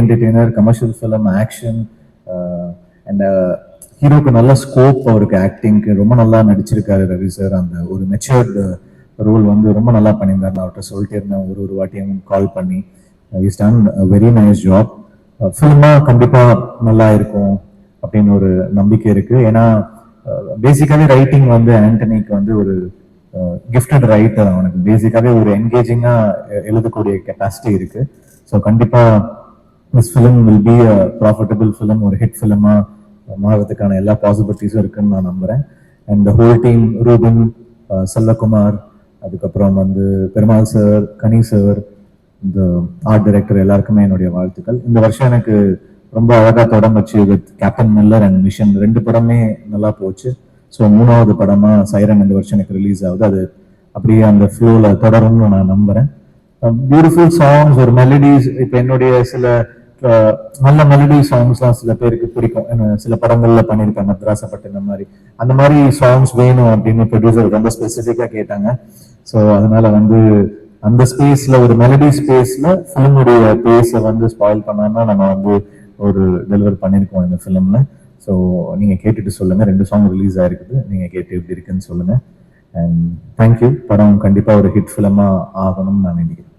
Entertainer commercial film action and ஹீரோக்கு நல்ல scope அவருக்கு ஆக்டிங்க்கு ரொம்ப நல்லா நடிச்சிருக்காரு ரவி சார் அந்த ஒரு மெச்சூர்டு ரோல் வந்து ரொம்ப நல்லா பண்ணியிருந்தார். நான் அவர்கிட்ட சொல்லிட்டே இருந்தேன். ஒரு ஒரு வாட்டியும் கால் பண்ணி. Is done very nice job ஃபில்மாக கண்டிப்பாக நல்லா இருக்கும் அப்படின்னு ஒரு நம்பிக்கை இருக்கு. ஏன்னா uh, பேசிக்காவே ரைட்டிங் வந்து ஆண்டனிக்கு வந்து ஒரு uh, கிஃப்டட் ரைட்டர் அவனுக்கு பேசிக்காவே ஒரு என்கேஜிங்காக எழுதக்கூடிய கெப்பாசிட்டி இருக்கு. ஸோ கண்டிப்பாக this film will be a profitable film ஒரு ஹிட் ஃபிலிமா மாறதுக்கான எல்லா பாசிபிலிட்டிஸும் இருக்குன்னு நான் நம்புறேன். And the whole team Ruban Chellakumar அதுக்கப்புறம் வந்து பெருமாள் சார் கனி சார் இந்த ஆர்ட் டைரக்டர் எல்லாருக்குமே என்னுடைய வாழ்த்துக்கள். இந்த வருஷம் எனக்கு ரொம்ப அழகாக தொடங்குச்சு with Captain Miller and Mission ரெண்டு படமே நல்லா போச்சு. ஸோ மூணாவது படமாக சைரன் இந்த வருஷம் எனக்கு ரிலீஸ் ஆகுது. அது அப்படியே அந்த ஃப்ளோவில் தொடரும்னு நான் நம்புறேன். Um, பியூட்டிஃபுல் சாங்ஸ் ஒரு மெலடிஸ் இப்போ என்னுடைய சில நல்ல மெலடி சாங்ஸ்லாம் சில பேருக்கு பிடிக்கும். சில படங்கள்ல பண்ணியிருப்பேன் மத்ராசப்பட்டு இந்த மாதிரி. அந்த மாதிரி சாங்ஸ் வேணும் அப்படின்னு ப்ரொடியூசர் ரொம்ப ஸ்பெசிஃபிக்காக கேட்டாங்க. ஸோ அதனால வந்து அந்த ஸ்பேஸ்ல ஒரு மெலடி ஸ்பேஸ்ல ஃபிலிமுடைய பேஸை வந்து ஸ்பாயில் பண்ணாம நம்ம வந்து ஒரு டெலிவர் பண்ணியிருக்கோம் இந்த ஃபிலிம்ல ஸோ நீங்க கேட்டுட்டு சொல்லுங்க. ரெண்டு சாங் ரிலீஸ் ஆயிருக்குது. நீங்க கேட்டு எப்படி இருக்குன்னு சொல்லுங்க. அண்ட் தேங்க்யூ படம் கண்டிப்பா ஒரு ஹிட் ஃபிலிமா ஆகணும்னு நான் நினைக்கிறேன்.